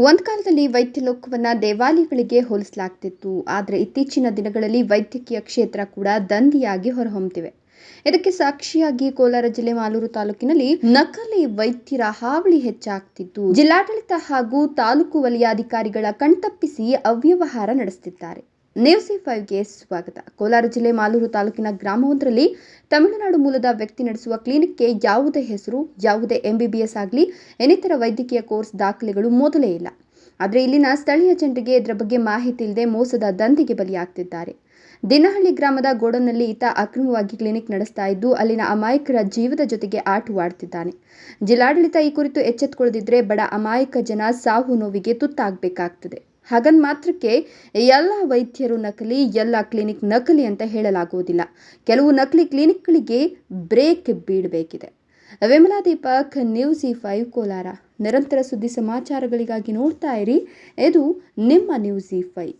ಒಂದು ಕಾಲದಲ್ಲಿ ವೈದ್ಯ ಲೋಕವನ್ನ ದೇವಾಲಯಗಳಿಗೆ ಹೋಲಿಸಲಾಗ್ತಿತ್ತು, ಆದರೆ ಇತ್ತೀಚಿನ ದಿನಗಳಲ್ಲಿ ವೈದ್ಯಕೀಯ ಕ್ಷೇತ್ರ ಕೂಡ ದಂಧಿಯಾಗಿ ಹೊರಹೊಮ್ಮುತ್ತಿವೆ ಇದಕ್ಕೆ ಸಾಕ್ಷಿಯಾಗಿ ಕೋಲಾರ ಜಿಲ್ಲೆ ಮಾಲೂರು ತಾಲೂಕಿನಲ್ಲಿ ನಕಲಿ ವೈದ್ಯರ ಹಾವಳಿ ಹೆಚ್ಚಾಗ್ತಿದ್ದು ಜಿಲ್ಲಾಡಳಿತ ಹಾಗೂ ತಾಲೂಕು ವಲಯಾಧಿಕಾರಿಗಳ ಕಣ್ತಪ್ಪಿಸಿ ಅವ್ಯವಹಾರ ನಡೆಸುತ್ತಿದ್ದಾರೆ ನ್ಯೂಸ್ ಫೈವ್ಗೆ ಸ್ವಾಗತ. ಕೋಲಾರ ಜಿಲ್ಲೆ ಮಾಲೂರು ತಾಲೂಕಿನ ಗ್ರಾಮವೊಂದರಲ್ಲಿ ತಮಿಳುನಾಡು ಮೂಲದ ವ್ಯಕ್ತಿ ನಡೆಸುವ ಕ್ಲಿನಿಕ್ಗೆ ಯಾವುದೇ ಹೆಸರು, ಯಾವುದೇ ಎಂಬಿಬಿಎಸ್ ಆಗಲಿ, ಇನ್ನಿತರ ವೈದ್ಯಕೀಯ ಕೋರ್ಸ್ ದಾಖಲೆಗಳು ಮೊದಲೇ ಇಲ್ಲ. ಆದರೆ ಇಲ್ಲಿನ ಸ್ಥಳೀಯ ಜನರಿಗೆ ಇದರ ಬಗ್ಗೆ ಮಾಹಿತಿ ಇಲ್ಲದೆ ಮೋಸದ ದಂಧೆಗೆ ಬಲಿಯಾಗ್ತಿದ್ದಾರೆ. ದಿನಹಳ್ಳಿ ಗ್ರಾಮದ ಗೋಡನ್ನಲ್ಲಿ ಈತ ಅಕ್ರಮವಾಗಿ ಕ್ಲಿನಿಕ್ ನಡೆಸ್ತಾ ಇದ್ದು, ಅಲ್ಲಿನ ಅಮಾಯಕರ ಜೀವದ ಜೊತೆಗೆ ಆಟವಾಡ್ತಿದ್ದಾನೆ ಜಿಲ್ಲಾಡಳಿತ ಈ ಕುರಿತು ಎಚ್ಚೆತ್ತುಕೊಳ್ಳದಿದ್ದರೆ ಬಡ ಅಮಾಯಕ ಜನ ಸಾವು ನೋವಿಗೆ ತುತ್ತಾಗಬೇಕಾಗ್ತದೆ. ಹಾಗನ್ ಮಾತ್ರಕ್ಕೆ ಎಲ್ಲ ವೈದ್ಯರು ನಕಲಿ, ಎಲ್ಲ ಕ್ಲಿನಿಕ್ ನಕಲಿ ಅಂತ ಹೇಳಲಾಗುವುದಿಲ್ಲ. ಕೆಲವು ನಕಲಿ ಕ್ಲಿನಿಕ್ಗಳಿಗೆ ಬ್ರೇಕ್ ಬೀಳಬೇಕಿದೆ ವಿಮಲಾ ದೀಪಕ್, ನ್ಯೂಸ್ ಫೈವ್, ಕೋಲಾರ. ನಿರಂತರ ಸುದ್ದಿ ಸಮಾಚಾರಗಳಿಗಾಗಿ ನೋಡ್ತಾ ಇರಿ. ಇದು ನಿಮ್ಮ ನ್ಯೂಸ್ ಫೈವ್.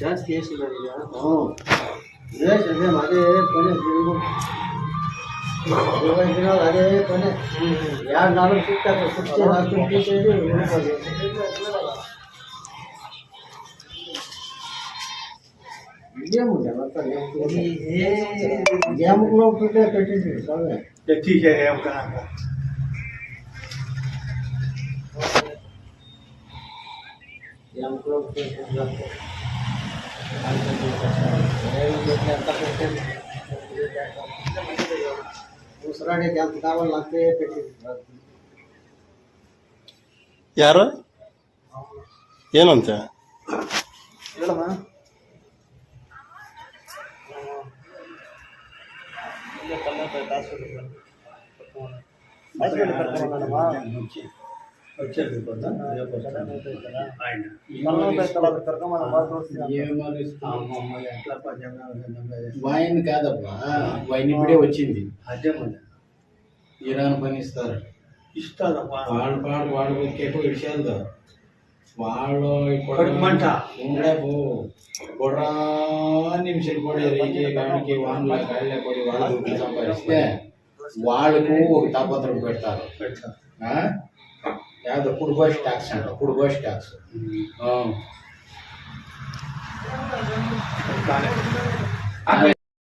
ಜಾಸ್ತಿ ಎಷ್ಟು ಹ್ಞೂ ರೇಟ್ ಅದೇ ಅದೇ ಕೊನೆ ದಿನ ಇವಾಗ ದಿನ ಅದೇ ಕೊನೆ ಎರಡು ನಾಲ್ಕು ಸಿಗ್ತಾರೆ ಸಿಕ್ಸ್ಟಿ ನಾಲ್ಕು ಪೀಸಲ್ಲಿ ಉಳ್ಬೋದು ಗೇಮುಂಟೆ ಮತ್ತೆ ಗೇಮ್ಗಳು ముసరాడికి ఎంత కావాలో ಯಾರು? ಏನಂತೆ? ಹೇಳಮ್ಮ. ಹಾಸ್ಪಿಟಲ್ ಬರ್ತಾರೆ వైన్ కాదబ్బా వైన్ ఇప్పుడే వచ్చింది. ఇరాన్ పని ఇస్తారు. ఇస్తారు వాడు పాడు వాడు ఎక్కువ విషయాలు వాళ్ళు మంట ఉండబో బొర్రా నిమిషం కూడా వాళ్ళు వాళ్ళకు ఒక తాపత్రం పెడతారు. ligado? Por gostar, senhora, por gostar. Senhora. Hum.